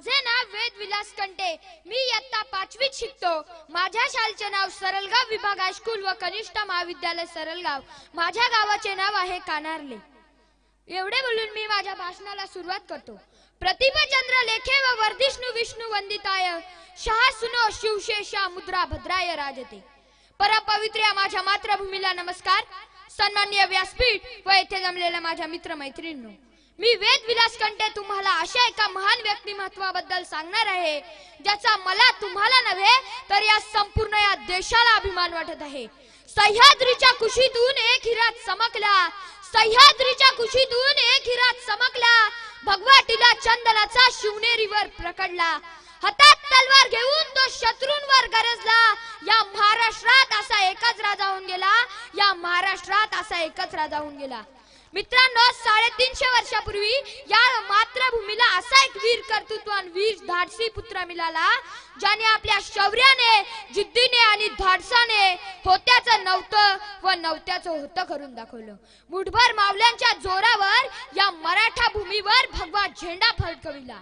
माझे नाव वेद विलास कंटे मी इयत्ता पाचवीत शिकतो. माझ्या शाळेचे नाव सरलगाव विभाग हायस्कूल व कनिष्ठ महाविद्यालय सरलगाव. माझ्या गावाचे नाव आहे कानारले. एवढे बोलून मी माझ्या भाषणाला सुरुवात करतो. प्रतिभाचंद्र लेखे व वर्धिष्णू विष्णू वंदिताय. शहा सुनो शिवशेषा मुद्रा भद्राय राजते. परपवित्र्या माझ्या मातृभूमीला नमस्कार. सन्माननीय व्यासपीठ व येथे जमलेल्या माझ्या मित्र मैत्रिणींनो मी वेद विलास कंटे तुम्हाला अशा एका महान व्यक्तिमत्वाबद्दल सांगणार आहे ज्याचा मला तुम्हाला नव्हे तर या संपूर्ण या देशाला अभिमान वाटत आहे. सह्याद्रीच्या कुशीतून एक हिरात चमकला सह्याद्रीच्या कुशीतून एक हिरात चमकला भगवाटीला चंदनाचा शिवनेरीवर प्रकडला हातात तलवार घेऊन तो शत्रूंवर गरजला. या महाराष्ट्रात असा एकच राजा होऊन गेला या महाराष्ट्रात असा एकच राजा होऊन गेला. मित्रांनो साडेतीनशे वर्षापूर्वी या मातृभूमीला असा एक वीर कर्तृत्वान वीर धाडसी पुत्र मिळाला ज्याने आपल्या शौर्याने जिद्दीने आणि धाडसाने होत्याचं नव्हतं व नव्हत्याचं होतं करून दाखवलं. मुठभर मावल्यांच्या जोरावर या मराठा भूमीवर भगवा झेंडा फडकविला.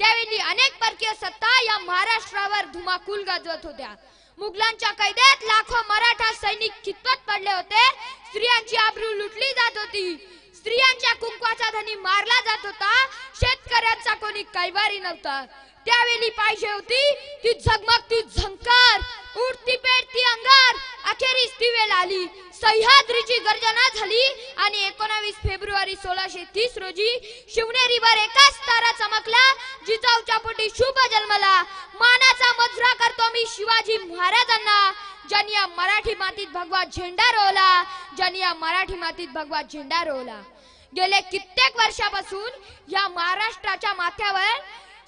त्यावेळी अनेक परकीय सत्ता या महाराष्ट्रावर धुमाकूल गाजवत होत्या. मुघलांच्या कैदेत लाखो मराठा सैनिक खितपत पडले होते. स्त्रियांची आबरू लुटली जात होती. स्त्रियांच्या कुंकवाचा धनी मारला जात होता. शेतकऱ्यांचा कोणी कैवारी नव्हता. त्यावेळी पाहिजे होती ती झगमगती झंकार. उडती पेटती अंगार. अखेरीस ती वेळ आली. सह्याद्रीची गर्जना झाली आणि एकोणावीस फेब्रुवारी सोळाशे तीस रोजी शिवनेरीवर एकाच तारा चमकला. जिजाऊच्या पोटी शुभ जन्मला मानाचा मजरा करतो मी शिवाजी महाराजांना. ज्यांनी या मराठी मातीत भगवा झेंडा रोवला ज्यांनी या मराठी मातीत भगवा झेंडा रोवला. गेले कित्येक वर्षापासून या महाराष्ट्राच्या माथ्यावर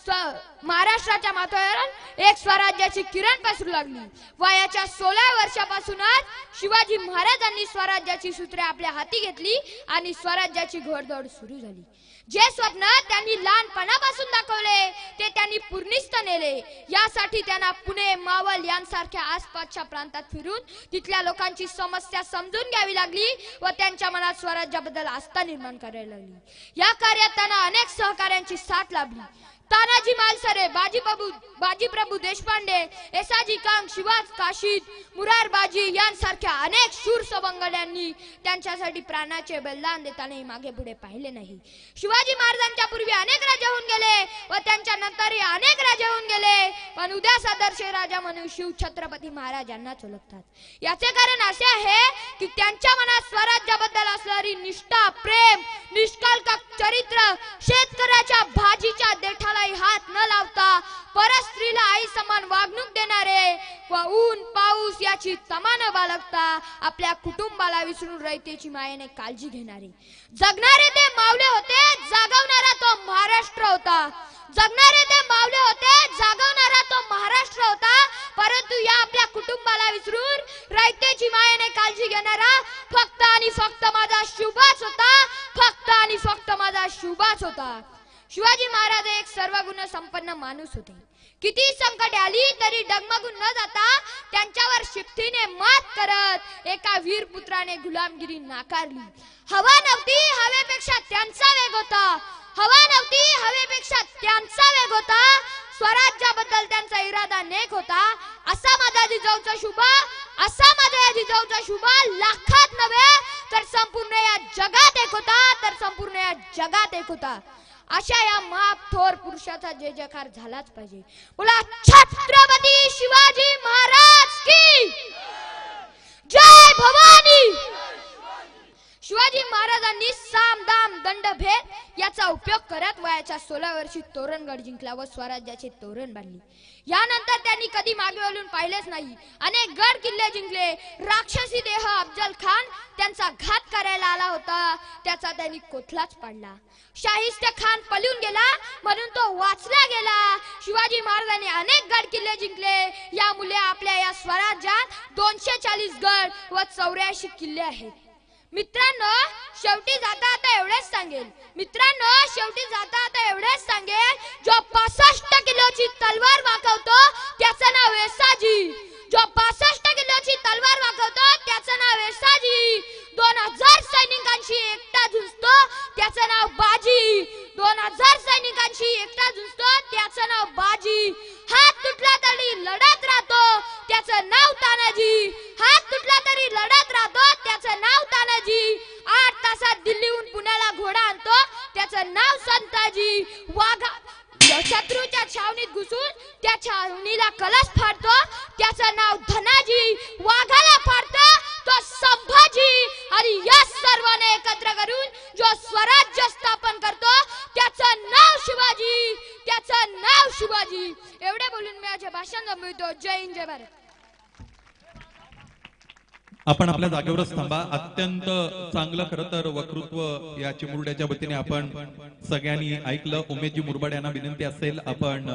महाराष्ट्राच्या माथ्यावर एक स्वराज्याची किरण पसरू लागली. वयाच्या सोळा वर्षापासूनच शिवाजी महाराजांनी स्वराज्याची सूत्रे आपल्या हाती घेतली आणि स्वराज्याची घोडदौड सुरू झाली. जे स्वप्न त्यांनी लहानपणापासून दाखवले ते त्यांनी पूर्णिस्त नेले. यासाठी त्यांना पुणे मावळ यांसारख्या आसपासच्या प्रांतात फिरून तिथल्या लोकांची समस्या समजून घ्यावी लागली व त्यांच्या मनात स्वराज्याबद्दल आस्था निर्माण करायला लागली. या कार्यात त्यांना अनेक सहकार्यांची साथ लाभली. तानाजी मालसरे बाजीप्रभू बाजीप्रभू देशपांडे एसाजी कांग शिवाज काशीद मुरार बाजी यांसारख्या अनेक शूर सवंगड्यांनी त्यांच्यासाठी प्राणाचे बलिदान देतानाही मागे पुढे पाहिले नाही. शिवाजी महाराजांच्या पूर्वी अनेक राजे होऊन गेले व त्यांच्या नंतरही अनेक राजे होऊन गेले. पण उद्या सदर्श राजा म्हणून शिव छत्रपती महाराजांनाच ओळखतात. याचे कारण असे आहे की त्यांच्या मनात स्वराज्याबद्दल असणारी निष्ठा प्रेम निष्काल चरित्र. शेतकऱ्याच्या भाजीच्या देठालाही हात न लावता परस्त्रीला आई समान वागणूक देणारे व ऊन पाऊस याची तमा न बाळगता आपल्या कुटुंबाला विसरून रयतेची मायेने काळजी घेणारे. जगणारे ते मावले होते जागवणारा तो महाराष्ट्र होता. जगणारे ते मावले होते जागवणारा तो महाराष्ट्र होता. परंतु या आपल्या कुटुंबाला विसरून रयतेची मायेने काळजी घेणारा फक्त आणि फक्त माझा शिवबाच होता. फक्त आणि फक्त माझा शुभाच होता. शिवाजी महाराज एक सर्व गुण संपन्न माणूस होते. किती संकट आली तरी डगमगून न जाता त्यांच्यावर शिफ्तीने मात करत एका वीर पुत्राने गुलामगिरी नाकारली. हवा नव्हती हवेपेक्षा त्यांचा वेग होता. हवा नव्हती हवेपेक्षा त्यांचा वेग होता. स्वराज्याबद्दल त्यांचा इरादा नेक होता. असा माझा जिजाऊचा शुभा असा माझा या जिजाऊचा शुभा लाखात जगात एक होता. अशा या महाप थोर पुरुषाचा जय जयकार झालाच पाहिजे. बोला छत्रपती शिवाजी महाराज की जय भवानी शिवाजी महाराजांनी साम दाम दंड भेद याचा करत वयाच्या सोळा वर्षी तोरणगड जिंकला व स्वराज्याचे तोरण बांधले यानंतर त्यांनी कधी मागे वळून पाहिलेच नाही. अनेक गड किल्ले जिंकले. राक्षसी देह अफजल खान त्यांचा घात करायला आला होता. त्याचा त्यांनी कोथलाच पाडला. शाहिस्त खान पळून गेला म्हणून तो वाचला गेला. शिवाजी महाराजांनी अनेक गड किल्ले जिंकले. यामुळे आपल्या या स्वराज्यात दोनशे चाळीस गड व चौऱ्याऐंशी किल्ले आहेत. मित्रांनो शेवटी जाता आता एवढेच सांगेल. मित्रांनो शेवटी जाता आता एवढेच सांगेल. जो पासष्ट किलोची तलवार वाकवतो त्याचं नाव वेसाजी जो पासष्ट किलोची तलवार शत्रूच्या छावणीत घुसून त्या छावणीला कलश फाडतो. त्याचं नाव धनाजी. वाघाला फाडतो. तो संभाजी. आणि या सर्वांना एकत्र करून जो स्वराज्य स्थापन करतो त्याचं नाव शिवाजी. त्याचं नाव शिवाजी. एवढे बोलून मी माझे भाषण जमवितो जय हिंद जय भारत. आपण आपल्या जागेवरच थांबा. अत्यंत चांगलं खरं तर वक्तृत्व या चिमुरड्याच्या वतीने आपण सगळ्यांनी ऐकलं. उमेदजी मुरबाड यांना विनंती असेल आपण